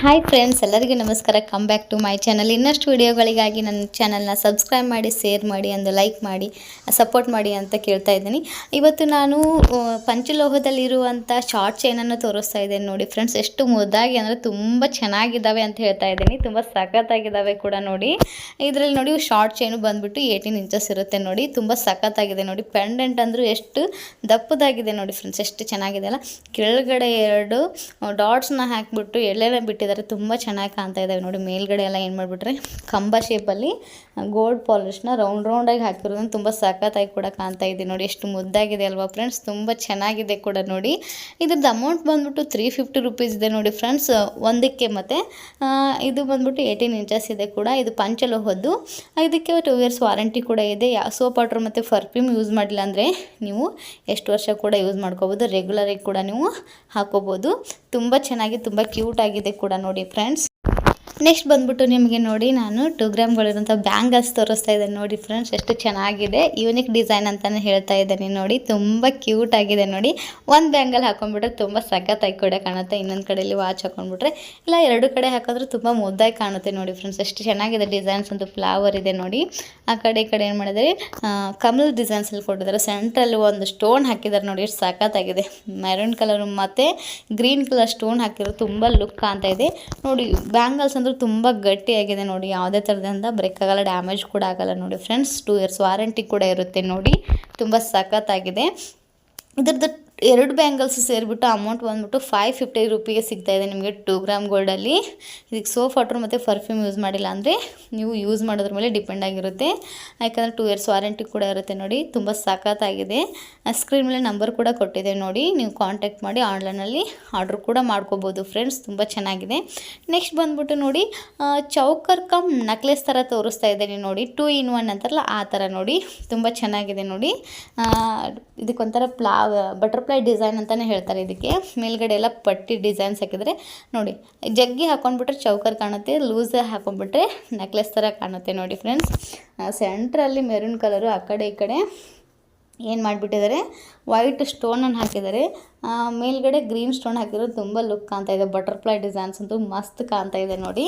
Hi friends ಎಲ್ಲರಿಗೂ ನಮಸ್ಕಾರ. Come back to my channel ಇನ್ನಷ್ಟು ವಿಡಿಯೋಗಳಿಗಾಗಿ ನನ್ನ ಚಾನಲ್ನ ಸಬ್ಸ್ಕ್ರೈಬ್ ಮಾಡಿ ಶೇರ್ ಮಾಡಿ ಅಂದು ಲೈಕ್ ಮಾಡಿ ಸಪೋರ್ಟ್ ಮಾಡಿ ಅಂತ ಕೇಳ್ತಾ ಇದ್ದೀನಿ. ಇವತ್ತು ನಾನು ಪಂಚಲೋಹದಲ್ಲಿರುವಂಥ ಶಾರ್ಟ್ ಚೈನನ್ನು ತೋರಿಸ್ತಾ ಇದ್ದೇನೆ ನೋಡಿ ಫ್ರೆಂಡ್ಸ್ ಎಷ್ಟು ಮುದ್ದಾಗಿ ಅಂದರೆ ತುಂಬ ಚೆನ್ನಾಗಿದ್ದಾವೆ ಅಂತ ಹೇಳ್ತಾ ಇದ್ದೀನಿ. ತುಂಬ ಸಖತ್ತಾಗಿದ್ದಾವೆ ಕೂಡ ನೋಡಿ. ಇದರಲ್ಲಿ ನೋಡಿ ಶಾರ್ಟ್ ಚೈನು ಬಂದುಬಿಟ್ಟು ಏಯ್ಟೀನ್ ಇಂಚಸ್ ಇರುತ್ತೆ ನೋಡಿ. ತುಂಬ ಸಖತ್ತಾಗಿದೆ ನೋಡಿ. ಪೆಂಡೆಂಟ್ ಅಂದರೂ ಎಷ್ಟು ದಪ್ಪದಾಗಿದೆ ನೋಡಿ ಫ್ರೆಂಡ್ಸ್ ಎಷ್ಟು ಚೆನ್ನಾಗಿದೆ ಅಲ್ಲ. ಕೆಳಗಡೆ ಎರಡು ಡಾಟ್ಸ್ನ ಹಾಕ್ಬಿಟ್ಟು ಎಳ್ಳೆಲ್ಲ ಬಿಟ್ಟಿದ್ದಾರೆ ತುಂಬ ಚೆನ್ನಾಗಿ ಕಾಣ್ತಾ ಇದ್ದಾವೆ ನೋಡಿ. ಮೇಲ್ಗಡೆ ಎಲ್ಲ ಏನು ಮಾಡಿಬಿಟ್ರೆ, ಕಂಬ ಶೇಪಲ್ಲಿ ಗೋಲ್ಡ್ ಪಾಲಿಶ್ನ ರೌಂಡ್ ರೌಂಡಾಗಿ ಹಾಕಿರೋದನ್ನ ತುಂಬ ಸಖತ್ತಾಗಿ ಕೂಡ ಕಾಣ್ತಾ ಇದೆ ನೋಡಿ. ಎಷ್ಟು ಮುದ್ದಾಗಿದೆ ಅಲ್ವಾ ಫ್ರೆಂಡ್ಸ್ ತುಂಬ ಚೆನ್ನಾಗಿದೆ ಕೂಡ ನೋಡಿ. ಇದ್ರದ್ದು ಅಮೌಂಟ್ ಬಂದ್ಬಿಟ್ಟು ತ್ರೀ ಫಿಫ್ಟಿ ರುಪೀಸ್ ಇದೆ ನೋಡಿ ಫ್ರೆಂಡ್ಸ್ ಒಂದಕ್ಕೆ ಮತ್ತು ಇದು ಬಂದ್ಬಿಟ್ಟು ಏಯ್ಟೀನ್ ಇಂಚಸ್ ಇದೆ ಕೂಡ. ಇದು ಪಂಚಲೋಹದ್ದು. ಇದಕ್ಕೆ ಟೂ ಇಯರ್ಸ್ ವಾರಂಟಿ ಕೂಡ ಇದೆ. ಯಾವ ಸೋಪ್ ವಾಟರ್ ಮತ್ತು ಫರ್ಫ್ಯೂಮ್ ಯೂಸ್ ಮಾಡಿಲ್ಲ ಅಂದರೆ ನೀವು ಎಷ್ಟು ವರ್ಷ ಕೂಡ ಯೂಸ್ ಮಾಡ್ಕೋಬೋದು. ರೆಗ್ಯುಲರಾಗಿ ಕೂಡ ನೀವು ಹಾಕೋಬೋದು. ತುಂಬ ಚೆನ್ನಾಗಿ, ತುಂಬ ಕ್ಯೂಟ್ ಆಗಿದೆ ಕೂಡ ನೋಡಿ ಫ್ರೆಂಡ್ಸ್ ನೆಕ್ಸ್ಟ್ ಬಂದ್ಬಿಟ್ಟು ನಿಮಗೆ ನೋಡಿ ನಾನು ಟೂ ಗ್ರಾಮ್ಗಳಿರೋಂಥ ಬ್ಯಾಂಗಲ್ಸ್ ತೋರಿಸ್ತಾ ಇದ್ದೇನೆ ನೋಡಿ ಫ್ರೆಂಡ್ಸ್ ಎಷ್ಟು ಚೆನ್ನಾಗಿದೆ ಯೂನಿಕ್ ಡಿಸೈನ್ ಅಂತಲೇ ಹೇಳ್ತಾ ಇದ್ದೇನೆ ನೋಡಿ, ತುಂಬ ಕ್ಯೂಟ್ ಆಗಿದೆ ನೋಡಿ. ಒಂದು ಬ್ಯಾಂಗಲ್ ಹಾಕೊಂಡ್ಬಿಟ್ರೆ ತುಂಬ ಸಖತ್ತಾಗಿ ಕೂಡ ಕಾಣುತ್ತೆ, ಇನ್ನೊಂದು ಕಡೆಯಲ್ಲಿ ವಾಚ್ ಹಾಕೊಂಡ್ಬಿಟ್ರೆ. ಇಲ್ಲ, ಎರಡು ಕಡೆ ಹಾಕಿದ್ರೆ ತುಂಬ ಮುದ್ದಾಗಿ ಕಾಣುತ್ತೆ ನೋಡಿ ಫ್ರೆಂಡ್ಸ್ ಎಷ್ಟು ಚೆನ್ನಾಗಿದೆ ಡಿಸೈನ್ಸ್ ಒಂದು ಫ್ಲವರ್ ಇದೆ ನೋಡಿ. ಆ ಕಡೆ ಈ ಕಡೆ ಏನು ಮಾಡಿದರೆ ಕಮಲ್ ಡಿಸೈನ್ಸಲ್ಲಿ ಕೊಟ್ಟಿದ್ದಾರೆ ಸೆಂಟ್ರಲ್ಲಿ ಒಂದು ಸ್ಟೋನ್ ಹಾಕಿದ್ದಾರೆ ನೋಡಿ, ಎಷ್ಟು ಸಖತ್ತಾಗಿದೆ. ಮೆರೂನ್ ಕಲರ್ ಮತ್ತು ಗ್ರೀನ್ ಕಲರ್ ಸ್ಟೋನ್ ಹಾಕಿರೋ ತುಂಬ ಲುಕ್ ಕಾಣ್ತಾ ಇದೆ. ನೋಡಿ, ಬ್ಯಾಂಗಲ್ಸ್ ಅಂದ್ರೆ ತುಂಬ ಗಟ್ಟಿಯಾಗಿದೆ ನೋಡಿ. ಯಾವುದೇ ಥರದಿಂದ ಬ್ರೇಕ್ ಆಗಲ್ಲ ಡ್ಯಾಮೇಜ್ ಕೂಡ ಆಗಲ್ಲ ನೋಡಿ ಫ್ರೆಂಡ್ಸ್. ಟೂ ಇಯರ್ಸ್ ವಾರಂಟಿ ಕೂಡ ಇರುತ್ತೆ ನೋಡಿ. ತುಂಬ ಸಖತ್ತಾಗಿದೆ. ಇದ್ರದ್ದು ಎರಡು ಬ್ಯಾಂಗಲ್ಸ್ ಸೇರಿಬಿಟ್ಟು ಅಮೌಂಟ್ ಬಂದ್ಬಿಟ್ಟು ಫೈವ್ ಫಿಫ್ಟಿ ರುಪಿಗೆ ಸಿಗ್ತಾ ಇದೆ ನಿಮಗೆ ಟೂ ಗ್ರಾಮ್ ಗೋಲ್ಡಲ್ಲಿ ಇದಕ್ಕೆ ಸೋಪ್ ವಾಟರ್ ಮತ್ತು ಪರ್ಫ್ಯೂಮ್ ಯೂಸ್ ಮಾಡಿಲ್ಲ ಅಂದರೆ ನೀವು ಯೂಸ್ ಮಾಡೋದ್ರ ಮೇಲೆ ಡಿಪೆಂಡ್ ಆಗಿರುತ್ತೆ. ಯಾಕಂದರೆ ಟೂ ಇಯರ್ಸ್ ವಾರಂಟಿ ಕೂಡ ಇರುತ್ತೆ ನೋಡಿ, ತುಂಬ ಸಖತ್ತಾಗಿದೆ. ಸ್ಕ್ರೀನ್ ಮೇಲೆ ನಂಬರ್ ಕೂಡ ಕೊಟ್ಟಿದೆ ನೋಡಿ, ನೀವು ಕಾಂಟ್ಯಾಕ್ಟ್ ಮಾಡಿ ಆನ್ಲೈನಲ್ಲಿ ಆರ್ಡ್ರ್ ಕೂಡ ಮಾಡ್ಕೋಬೋದು ಫ್ರೆಂಡ್ಸ್ ತುಂಬ ಚೆನ್ನಾಗಿದೆ. ನೆಕ್ಸ್ಟ್ ಬಂದ್ಬಿಟ್ಟು ನೋಡಿ ಚೌಕರ್ ಕಮ್ ನಕ್ಲೆಸ್ ಥರ ತೋರಿಸ್ತಾ ಇದ್ದೀನಿ ನೋಡಿ ಟೂ ಇನ್ ಒನ್ ಅಂತಾರಲ್ಲ ಆ ಥರ ನೋಡಿ, ತುಂಬ ಚೆನ್ನಾಗಿದೆ ನೋಡಿ. ಇದಕ್ಕೊಂಥರ ಪ್ಲಾ ಬಟರ್ಫ್ಲೈ ಡಿಸೈನ್ ಅಂತಲೇ ಹೇಳ್ತಾರೆ ಇದಕ್ಕೆ. ಮೇಲ್ಗಡೆ ಎಲ್ಲ ಪಟ್ಟಿ ಡಿಸೈನ್ಸ್ ಹಾಕಿದರೆ ನೋಡಿ, ಜಗ್ಗಿ ಹಾಕೊಂಡ್ಬಿಟ್ರೆ ಚೌಕರ್ ಕಾಣುತ್ತೆ, ಲೂಸ್ ಹಾಕೊಂಡ್ಬಿಟ್ರೆ ನೆಕ್ಲೆಸ್ ಥರ ಕಾಣುತ್ತೆ ನೋಡಿ ಫ್ರೆಂಡ್ಸ್ ಸೆಂಟ್ರಲ್ಲಿ ಮೆರೂನ್ ಕಲರು ಆ ಕಡೆ ಈ ಕಡೆ. ಏನು ಮಾಡಿಬಿಟ್ಟಿದ್ದಾರೆ? ವೈಟ್ ಸ್ಟೋನನ್ನು ಹಾಕಿದ್ದಾರೆ. ಮೇಲ್ಗಡೆ ಗ್ರೀನ್ ಸ್ಟೋನ್ ಹಾಕಿರೋದು ತುಂಬ ಲುಕ್ ಕಾಣ್ತಾ ಇದೆ. ಬಟರ್ಫ್ಲೈ ಡಿಸೈನ್ಸ್ ಅಂತೂ ಮಸ್ತ್ ಕಾಣ್ತಾ ಇದೆ ನೋಡಿ.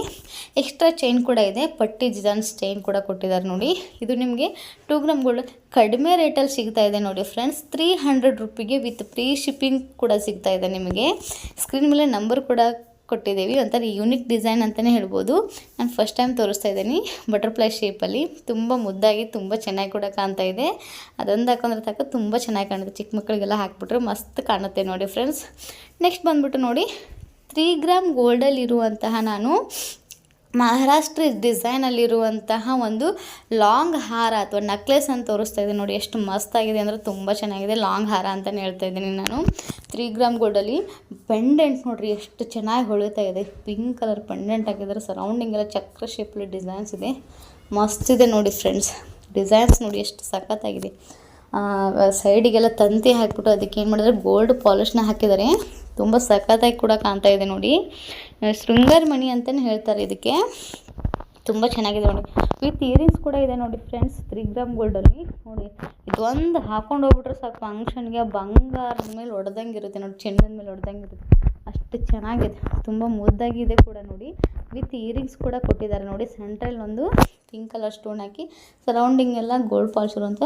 ಎಕ್ಸ್ಟ್ರಾ ಚೈನ್ ಕೂಡ ಇದೆ. ಪಟ್ಟಿ ಡಿಸೈನ್ಸ್ ಚೈನ್ ಕೂಡ ಕೊಟ್ಟಿದ್ದಾರೆ ನೋಡಿ. ಇದು ನಿಮಗೆ ಟೂ ಗ್ರಾಮ್ ಗೋಲ್ಡ್ ಕಡಿಮೆ ರೇಟಲ್ಲಿ ಸಿಗ್ತಾ ಇದೆ ನೋಡಿ ಫ್ರೆಂಡ್ಸ್ ತ್ರೀ ಹಂಡ್ರೆಡ್ ರುಪಿಗೆ ವಿತ್ ಫ್ರೀ ಶಿಪ್ಪಿಂಗ್ ಕೂಡ ಸಿಗ್ತಾ ಇದೆ ನಿಮಗೆ. ಸ್ಕ್ರೀನ್ ಮೇಲೆ ನಂಬರ್ ಕೂಡ ಕೊಟ್ಟಿದ್ದೀವಿ. ಒಂಥರ ಯೂನಿಕ್ ಡಿಸೈನ್ ಅಂತಲೇ ಹೇಳ್ಬೋದು. ನಾನು ಫಸ್ಟ್ ಟೈಮ್ ತೋರಿಸ್ತಾ ಇದ್ದೀನಿ. ಬಟರ್ಫ್ಲೈ ಶೇಪಲ್ಲಿ ತುಂಬ ಮುದ್ದಾಗಿ, ತುಂಬ ಚೆನ್ನಾಗಿ ಕೂಡ ಕಾಣ್ತಾ ಇದೆ. ಅದೊಂದು ಹಾಕೊಂಡ್ರೆ ತಕ್ಕ ತುಂಬ ಚೆನ್ನಾಗಿ ಕಾಣುತ್ತೆ. ಚಿಕ್ಕ ಮಕ್ಕಳಿಗೆಲ್ಲ ಹಾಕ್ಬಿಟ್ರೆ ಮಸ್ತ್ ಕಾಣುತ್ತೆ ನೋಡಿ ಫ್ರೆಂಡ್ಸ್ ನೆಕ್ಸ್ಟ್ ಬಂದ್ಬಿಟ್ಟು ನೋಡಿ ತ್ರೀ ಗ್ರಾಮ್ ಗೋಲ್ಡಲ್ಲಿರುವಂತಹ ನಾನು ಮಹಾರಾಷ್ಟ್ರ ಡಿಸೈನಲ್ಲಿರುವಂತಹ ಒಂದು ಲಾಂಗ್ ಹಾರ ಅಥವಾ ನಕ್ಲೆಸ್ ಅಂತ ತೋರಿಸ್ತಾ ಇದ್ದೀನಿ. ನೋಡಿ, ಎಷ್ಟು ಮಸ್ತಾಗಿದೆ ಅಂದರೆ ತುಂಬ ಚೆನ್ನಾಗಿದೆ. ಲಾಂಗ್ ಹಾರ ಅಂತಲೇ ಹೇಳ್ತಾ ಇದ್ದೀನಿ ನಾನು. ತ್ರೀ ಗ್ರಾಮ್ ಗೋಲ್ಡಲ್ಲಿ ಪೆಂಡೆಂಟ್ ನೋಡಿರಿ, ಎಷ್ಟು ಚೆನ್ನಾಗಿ ಹೊಳಿತಾ ಇದೆ. ಪಿಂಕ್ ಕಲರ್ ಪೆಂಡೆಂಟ್ ಹಾಕಿದ್ದಾರೆ. ಸರೌಂಡಿಂಗ್ ಎಲ್ಲ ಚಕ್ರ ಶೇಪಲ್ಲಿ ಡಿಸೈನ್ಸ್ ಇದೆ. ಮಸ್ತ್ ಇದೆ ನೋಡಿ ಫ್ರೆಂಡ್ಸ್ ಡಿಸೈನ್ಸ್ ನೋಡಿ, ಎಷ್ಟು ಸಖತ್ತಾಗಿದೆ. ಸೈಡಿಗೆಲ್ಲ ತಂತಿ ಹಾಕ್ಬಿಟ್ಟು ಅದಕ್ಕೆ ಏನು ಮಾಡಿದ್ರೆ ಗೋಲ್ಡ್ ಪಾಲಿಶ್ನ ಹಾಕಿದ್ದಾರೆ. ತುಂಬ ಸಖತ್ತಾಗಿ ಕೂಡ ಕಾಣ್ತಾ ಇದೆ ನೋಡಿ. ಶೃಂಗಾರ ಮಣಿ ಅಂತಲೇ ಹೇಳ್ತಾರೆ ಇದಕ್ಕೆ. ತುಂಬ ಚೆನ್ನಾಗಿದೆ ನೋಡಿ. ವಿತ್ ಇಯರಿಂಗ್ಸ್ ಕೂಡ ಇದೆ ನೋಡಿ ಫ್ರೆಂಡ್ಸ್ ತ್ರೀ ಗ್ರಾಮ್ ಗೋಲ್ಡಲ್ಲಿ ನೋಡಿ, ಇದೊಂದು ಹಾಕೊಂಡು ಹೋಗ್ಬಿಟ್ರೆ ಸಾಕು. ಫಂಕ್ಷನ್ಗೆ ಬಂಗಾರದ ಮೇಲೆ ಹೊಡೆದಂಗೆ ಇರುತ್ತೆ ನೋಡಿ ಚೆಂಡದ ಮೇಲೆ ಹೊಡೆದಂಗೆ ಇರುತ್ತೆ. ಅಷ್ಟು ಚೆನ್ನಾಗಿದೆ. ತುಂಬ ಮುದ್ದಾಗಿದೆ ಕೂಡ ನೋಡಿ. ವಿತ್ ಇಯರಿಂಗ್ಸ್ ಕೂಡ ಕೊಟ್ಟಿದ್ದಾರೆ ನೋಡಿ. ಸೆಂಟ್ರಲ್ಲಿ ಒಂದು ಪಿಂಕ್ ಕಲರ್ ಸ್ಟೋನ್ ಹಾಕಿ ಸರೌಂಡಿಂಗ್ ಎಲ್ಲ ಗೋಲ್ಡ್ ಫಾಲ್ಸ್ ಅಂತ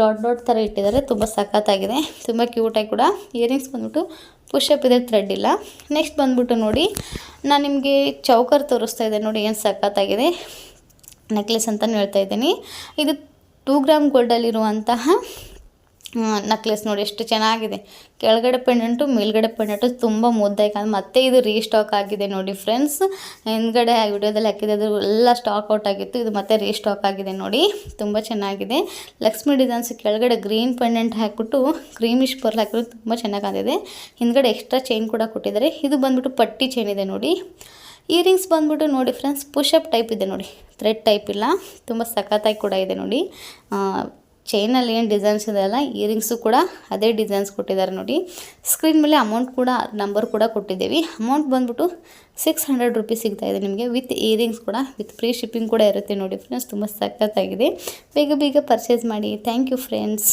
ಡಾಟ್ ಡಾಟ್ ಥರ ಇಟ್ಟಿದ್ದಾರೆ. ತುಂಬ ಸಖತ್ತಾಗಿದೆ. ತುಂಬ ಕ್ಯೂಟಾಗಿ ಕೂಡ ಇಯರಿಂಗ್ಸ್ ಬಂದ್ಬಿಟ್ಟು ಪುಷಪ್ ಇದೆ ಥ್ರೆಡ್ ಇಲ್ಲ. ನೆಕ್ಸ್ಟ್ ಬಂದ್ಬಿಟ್ಟು ನೋಡಿ, ನಾನು ನಿಮಗೆ ಚೌಕರ್ ತೋರಿಸ್ತಾ ಇದ್ದೆ ನೋಡಿ ಏನು ಸಖತ್ತಾಗಿದೆ. ನೆಕ್ಲೆಸ್ ಅಂತಲೂ ಹೇಳ್ತಾ ಇದ್ದೀನಿ. ಇದು ಟೂ ಗ್ರಾಮ್ ಗೋಲ್ಡಲ್ಲಿರುವಂತಹ ನಕ್ಲೆಸ್ ನೋಡಿ ಎಷ್ಟು ಚೆನ್ನಾಗಿದೆ. ಕೆಳಗಡೆ ಪೆಂಡೆಂಟು ಮೇಲ್ಗಡೆ ಪೆಂಡೆಂಟು ತುಂಬ ಮುದ್ದಾಗಿ ಕಾಣ, ಮತ್ತೆ ಇದು ರೀಸ್ಟಾಕ್ ಆಗಿದೆ ನೋಡಿ ಫ್ರೆಂಡ್ಸ್ ಹಿಂದ್ಗಡೆ ವಿಡಿಯೋದಲ್ಲಿ ಹಾಕಿದೆ ಅದು ಎಲ್ಲ ಸ್ಟಾಕ್ ಔಟ್ ಆಗಿತ್ತು. ಇದು ಮತ್ತೆ ರೀಸ್ಟಾಕ್ ಆಗಿದೆ ನೋಡಿ. ತುಂಬ ಚೆನ್ನಾಗಿದೆ. ಲಕ್ಷ್ಮಿ ಡಿಸೈನ್ಸ್ ಕೆಳಗಡೆ ಗ್ರೀನ್ ಪೆಂಡೆಂಟ್ ಹಾಕಿಬಿಟ್ಟು ಕ್ರೀಮಿಶ್ ಪರ್ಲ್ ಹಾಕಿರೋದು ತುಂಬ ಚೆನ್ನಾಗಿ ಕಾಣಿದೆ ಹಿಂದ್ಗಡೆ ಎಕ್ಸ್ಟ್ರಾ ಚೈನ್ ಕೂಡ ಕೊಟ್ಟಿದ್ದಾರೆ. ಇದು ಬಂದ್ಬಿಟ್ಟು ಪಟ್ಟಿ ಚೈನ್ ಇದೆ ನೋಡಿ. ಇಯರಿಂಗ್ಸ್ ಬಂದ್ಬಿಟ್ಟು ನೋಡಿ ಫ್ರೆಂಡ್ಸ್ ಪುಷಪ್ ಟೈಪ್ ಇದೆ ನೋಡಿ. ಥ್ರೆಡ್ ಟೈಪ್ ಇಲ್ಲ. ತುಂಬ ಸಖತ್ತಾಗಿ ಕೂಡ ಇದೆ ನೋಡಿ. ಚೈನಲ್ಲಿ ಏನು ಡಿಸೈನ್ಸ್ ಇದೆಯಲ್ಲ ಇಯರಿಂಗ್ಸು ಕೂಡ ಅದೇ ಡಿಸೈನ್ಸ್ ಕೊಟ್ಟಿದ್ದಾರೆ ನೋಡಿ. ಸ್ಕ್ರೀನ್ ಮೇಲೆ ಅಮೌಂಟ್ ಕೂಡ ನಂಬರ್ ಕೂಡ ಕೊಟ್ಟಿದ್ದೀವಿ. ಅಮೌಂಟ್ ಬಂದ್ಬಿಟ್ಟು ಸಿಕ್ಸ್ ಹಂಡ್ರೆಡ್ ರುಪೀಸ್ ಸಿಗ್ತಾ ಇದೆ ನಿಮಗೆ ವಿತ್ ಇಯರಿಂಗ್ಸ್ ಕೂಡ ವಿತ್ ಫ್ರೀ ಶಿಪ್ಪಿಂಗ್ ಕೂಡ ಇರುತ್ತೆ ನೋಡಿ ಫ್ರೆಂಡ್ಸ್ ತುಂಬ ಸಖತ್ತಾಗಿದೆ. ಬೇಗ ಬೇಗ ಪರ್ಚೇಸ್ ಮಾಡಿ. Thank you friends